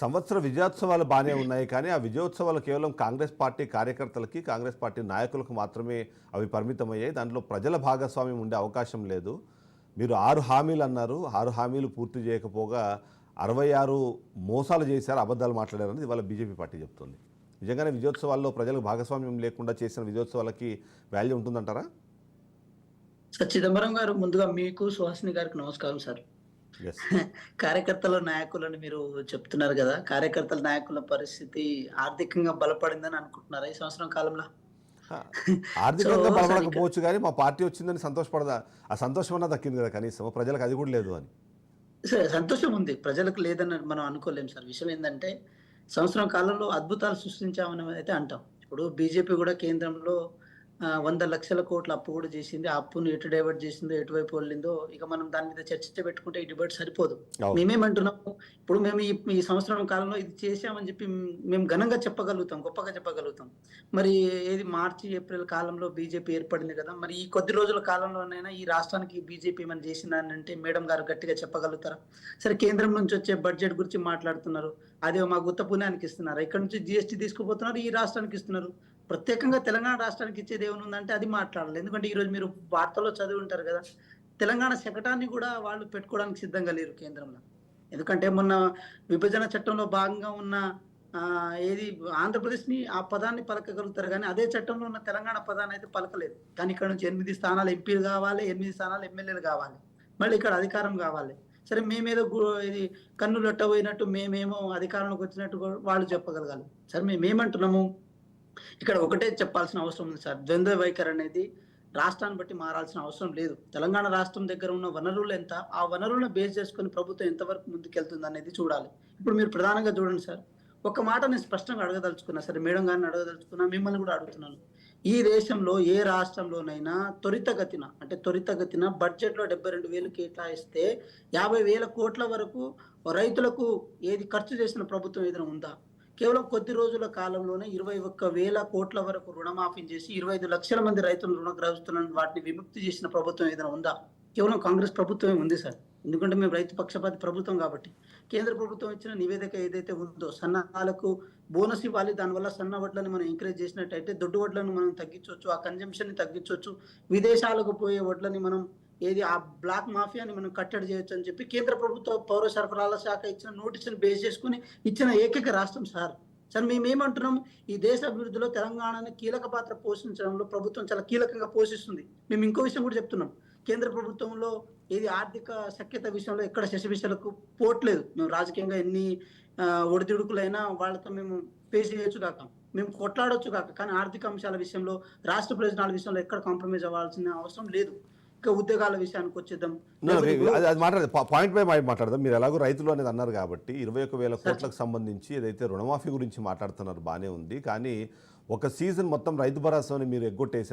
సంవత్సర విజయోత్సవాలు బాగానే ఉన్నాయి కానీ ఆ విజయోత్సవాలు కేవలం కాంగ్రెస్ పార్టీ కార్యకర్తలకి కాంగ్రెస్ పార్టీ నాయకులకు మాత్రమే అవి పరిమితమయ్యాయి. దాంట్లో ప్రజల భాగస్వామ్యం ఉండే అవకాశం లేదు. మీరు ఆరు హామీలు అన్నారు. ఆరు హామీలు పూర్తి చేయకపోగా అరవై ఆరు మోసాలు చేశారు అబద్ధాలు మాట్లాడారని ఇవాళ బీజేపీ పార్టీ చెప్తుంది. నిజంగానే విజయోత్సవాల్లో ప్రజలకు భాగస్వామ్యం లేకుండా చేసిన విజయోత్సవాలకి వాల్యూ ఉంటుందంటారా? చిదంబరం గారు ముందుగా మీకు సుహాసిని గారికి నమస్కారం సార్. కార్యకర్తల నాయకులని మీరు చెప్తున్నారు కదా కార్యకర్తల నాయకుల పరిస్థితి ఆర్థికంగా బలపడిందని అనుకుంటున్నారా ఈ సంవత్సరం కాలంలో? ఆర్థికంగా బలపడకపోవచ్చు కానీ మా పార్టీ వచ్చిందని సంతోషపడదా ఆ సంతోషం అన్నా దక్కింది కదా కనీసం ప్రజలకు అది కూడా లేదు అని. సరే, సంతోషం ఉంది ప్రజలకు లేదని మనం అనుకోలేం సార్. విషయం ఏంటంటే సంవత్సరం కాలంలో అద్భుతాలు సృష్టించామని అయితే అంటాం. ఇప్పుడు బీజేపీ కూడా కేంద్రంలో వంద లక్షల కోట్ల అప్పు కూడా చేసింది. ఆ అప్పును ఎటు డైవర్ట్ చేసిందో ఎటువైపు వెళ్ళిందో ఇక మనం దాని మీద చర్చ పెట్టుకుంటే ఈ డిబేట్ సరిపోదు. మేమేమంటున్నాము ఇప్పుడు మేము ఈ ఈ సంవత్సరం కాలంలో ఇది చేశామని చెప్పి మేము ఘనంగా చెప్పగలుగుతాం గొప్పగా చెప్పగలుగుతాం. మరి ఏది మార్చి ఏప్రిల్ కాలంలో బీజేపీ ఏర్పడింది కదా మరి ఈ కొద్ది రోజుల కాలంలోనైనా ఈ రాష్ట్రానికి బీజేపీ ఏమైనా చేసిందని అంటే మేడం గారు గట్టిగా చెప్పగలుగుతారా? సరే కేంద్రం నుంచి వచ్చే బడ్జెట్ గురించి మాట్లాడుతున్నారు. అదే మా గుత్త పుణ్యానికి ఇస్తున్నారు. ఇక్కడ నుంచి జిఎస్టీ తీసుకుపోతున్నారు ఈ రాష్ట్రానికి ఇస్తున్నారు. ప్రత్యేకంగా తెలంగాణ రాష్ట్రానికి ఇచ్చేది ఏమైనా ఉందంటే అది మాట్లాడాలి ఎందుకంటే ఈరోజు మీరు వార్తల్లో చదివి ఉంటారు కదా తెలంగాణ శకటాన్ని కూడా వాళ్ళు పెట్టుకోవడానికి సిద్ధంగా లేరు కేంద్రంలో. ఎందుకంటే మొన్న విభజన చట్టంలో భాగంగా ఉన్న ఏది ఆంధ్రప్రదేశ్ని ఆ పదాన్ని పలకగలుగుతారు కానీ అదే చట్టంలో ఉన్న తెలంగాణ పదాన్ని అయితే పలకలేదు. కానీ ఇక్కడ నుంచి ఎనిమిది స్థానాలు ఎంపీలు కావాలి ఎనిమిది స్థానాలు ఎమ్మెల్యేలు కావాలి. మళ్ళీ ఇక్కడ అధికారం కావాలి. సరే మేమేదో గు- ఇది కన్ను లొట్టబోయినట్టు మేమేమో అధికారంలోకి వచ్చినట్టు కూడా వాళ్ళు చెప్పగలగాలి. సరే మేమేమంటున్నాము ఇక్కడ ఒకటే చెప్పాల్సిన అవసరం ఉంది సార్. ద్వంద్వ వైఖరి అనేది రాష్ట్రాన్ని బట్టి మారాల్సిన అవసరం లేదు. తెలంగాణ రాష్ట్రం దగ్గర ఉన్న వనరులు ఎంత ఆ వనరులను బేస్ చేసుకొని ప్రభుత్వం ఎంతవరకు ముందుకెళ్తుంది అనేది చూడాలి. ఇప్పుడు మీరు ప్రధానంగా చూడండి సార్. ఒక మాట నేను స్పష్టంగా అడగదలుచుకున్నా సరే మేడం గారిని అడగదలుచుకున్నా మిమ్మల్ని కూడా అడుగుతున్నాను. ఈ దేశంలో ఏ రాష్ట్రంలోనైనా త్వరితగతిన అంటే త్వరితగతిన బడ్జెట్లో డెబ్బై రెండు వేలు కేటాయిస్తే యాభై వేల కోట్ల వరకు రైతులకు ఏది ఖర్చు చేసిన ప్రభుత్వం ఏదైనా ఉందా? కేవలం కొద్ది రోజుల కాలంలోనే ఇరవై ఒక్క వేల కోట్ల వరకు రుణమాఫీ చేసి ఇరవై ఐదు లక్షల మంది రైతులు రుణగ్రహిస్తున్న వాటిని విముక్తి చేసిన ప్రభుత్వం ఏదైనా ఉందా? కేవలం కాంగ్రెస్ ప్రభుత్వమే ఉంది సార్. ఎందుకంటే మేము రైతు పక్షపాతి ప్రభుత్వం కాబట్టి. కేంద్ర ప్రభుత్వం ఇచ్చిన నివేదిక ఏదైతే ఉందో సన్నాలకు బోనస్ ఇవ్వాలి దానివల్ల సన్న వడ్లను మనం ఎంకరేజ్ చేసినట్టయితే దొడ్డు వడ్లను మనం తగ్గించవచ్చు ఆ కన్జంప్షన్ని తగ్గించవచ్చు విదేశాలకు పోయే వడ్లని మనం ఏది ఆ బ్లాక్ మాఫియాని మనం కట్టడి చేయొచ్చు అని చెప్పి కేంద్ర ప్రభుత్వ పౌర సరఫరాల శాఖ ఇచ్చిన నోటీసును బేస్ చేసుకుని ఇచ్చిన ఏకైక రాష్ట్రం సార్. సార్ మేమేమంటున్నాం? ఈ దేశ అభివృద్ధిలో తెలంగాణని కీలక పాత్ర పోషించడంలో ప్రభుత్వం చాలా కీలకంగా పోషిస్తుంది. మేము ఇంకో విషయం కూడా చెప్తున్నాం. కేంద్ర ప్రభుత్వంలో ఏది ఆర్థిక సఖ్యత విషయంలో ఎక్కడ శశిభిషలకు పోట్లేదు మేము రాజకీయంగా ఎన్ని ఒడిదుడుకులైనా వాళ్ళతో మేము ఫేస్ చేయొచ్చు కాక మేము కొట్లాడొచ్చు కాక కానీ ఆర్థిక అంశాల విషయంలో రాష్ట్ర ప్రయోజనాల విషయంలో ఎక్కడ కాంప్రమైజ్ అవ్వాల్సిన అవసరం లేదు. ఇక ఉద్యోగాల విషయానికి వచ్చేద్దాం. అది మాట్లాడదు. పాయింట్ బై పాయింట్ మాట్లాడదాం. మీరు ఎలాగో రైతులు అనేది అన్నారు కాబట్టి ఇరవై ఒక వేల కోట్లకు సంబంధించి ఏదైతే రుణమాఫీ గురించి మాట్లాడుతున్నారు బాగానే ఉంది. కానీ ఒక సీజన్ మొత్తం రైతు భరోసాని మీరు ఎగ్గొట్టేశారు.